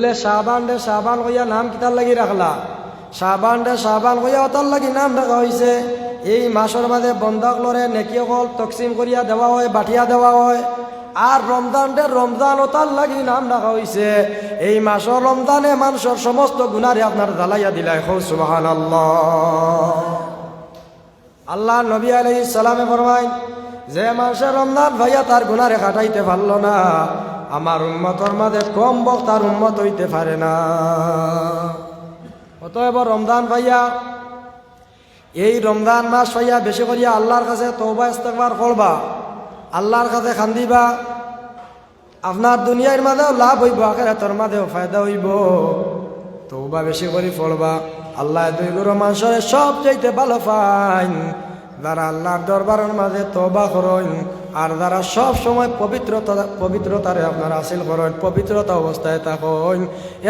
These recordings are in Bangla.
বলে শাহবান রে শাহবান কইয়া নাম কিতার লাগি রাখলা? শাহবান রে শাহবান কইয়া অতার লাগি নাম রাখা হয়েছে এই মাসের মাঝে বন্ধক লরে নেকি অকল তকসিম করিয়া দেওয়া হয়, বাটিয়া দেওয়া হয়, আর রমজান রে রমজান ওতার লাগি নাম রাখা হয়েছে এই মাসের রমজানে মানুষের সমস্ত গুণারে আপনার জ্বালাইয়া দিলাই হৌ সুবাহান আল্লাহ নবী আলাই সালামে ফরমাইন, যে মানুষের রমজান ভাইয়া তার গুণারে কাটাইতে পারল না। আমার উন্মতর মাঝে কম বক তার উন্মত হইতে পারে না। অতএব রমজান ভাইয়া, এই রমজান মাস ভাইয়া বেশি করিয়া আল্লাহর কাছে তৌবা ইস্তেকবার করবা, আল্লাহর কাছে খান্দিবা আপনার দুনিয়ার মাঝেও লাভ হইব, আখেরাতর মাঝেও ফায়দা হইব। তৌবা বেশি করে পড়বা, আল্লাহ দুই গুরু মানুষের সব চাইতে ভালো পাইন যারা আল্লাহর দরবারের মাঝে তবা করেন আর যারা সব সময় পবিত্রতা, পবিত্রতারে আপনার হাসিল করেন, পবিত্রতা অবস্থায় থাকেন।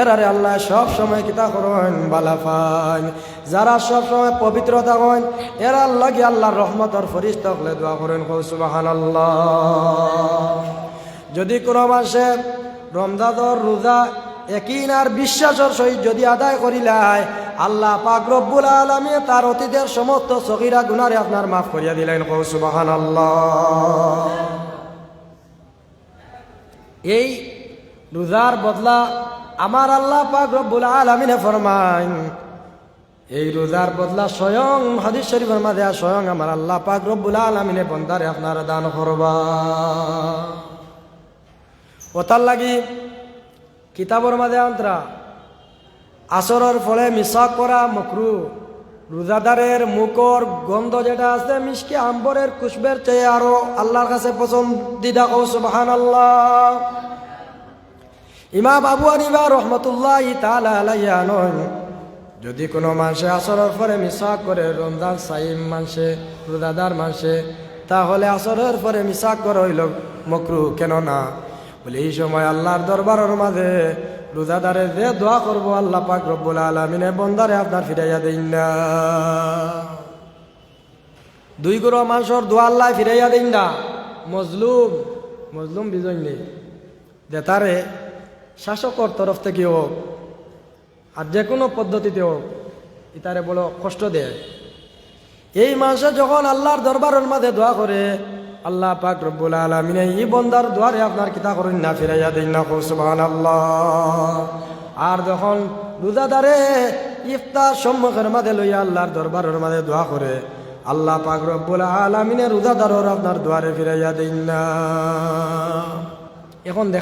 এরারে আল্লাহ সব সময় কিতা করেন? বালা পাইন যারা সব সময় পবিত্র থাকেন এরা লাগে আল্লাহর রহমতর ফরিস্ত হলে দোয়া করেন। কৌসুবাহান আল্লাহ যদি কোনো মাসে রমজাদর রোজা একিন আর সহিত যদি আদায় করিলাই, আল্লাহ পাক রব্বুল আলমী তার অতীতের সমস্ত সকিরা গুনারে আপনার মাফ করিয়া দিলেন। কৌসুবাহান আল্লাহ এই রোজার বদলা আমার আল্লাহ পাক রব্বুল আলমিনে ফরমাইন। এই রোজার বদলা স্বয়ং হাদিস শরীফের মাঝে স্বয়ং আমার আল্লাহ পাক রব্বুল আলমিনে বন্দারে আপনার দান করবা। ওতার লাগি কিতাবর মাঝে আন্তরা আসরের ফলে মিশাক করা মকরু রোজাদারের মুখর গন্ধ যেটা আছে মিষ্টি আম্বরের কুশবের চেয়ে আরও আল্লাহর কাছে পছন্দিদা কৌ সুবাহান আল্লাহ ইমাম আবু আনিবা রহমতুল্লাহ নয় যদি কোনো মানুষে আসরের পরে মিশাক করে রমজান সাইম মানুষে রোজাদার মানুষে তাহলে আসরের পরে মিশাক করে হইল মকরু কেন না বলে, এই সময় আল্লাহর দরবারের মাঝে রোজাদারে যে দোয়া করব, আল্লাহ পাক রব্বুল আলমিনে বন্দারে আপনার ফিরাইয়া দিন না। দুই গুরু মানুষের দোয়া আল্লাহ ফিরাইয়া দিন না। মজলুম মজলুম বিজয়। নেই যে তারে শাসকের তরফ থেকে হোক আর যে কোনো পদ্ধতিতে হোক ইতারে বড় কষ্ট দেয়। এই মানুষে যখন আল্লাহর দরবারের মাঝে দোয়া করে আল্লাহ পাক রব্বুল আলমিনে এই বন্দার দুয়ারে আপনার কিতা করেন না ফিরাইয়া দিন না সুবহান আল্লাহ আর যখন রোজাদারে ইফতার সম্মুখের মাঝে লইয়া আল্লাহর দরবারের মাঝে দোয়া করে, আল্লাহ পাক রব্বুল আলমিনে রোজাদারর আপনার দুয়ারে ফিরাইয়া দিন না। এখন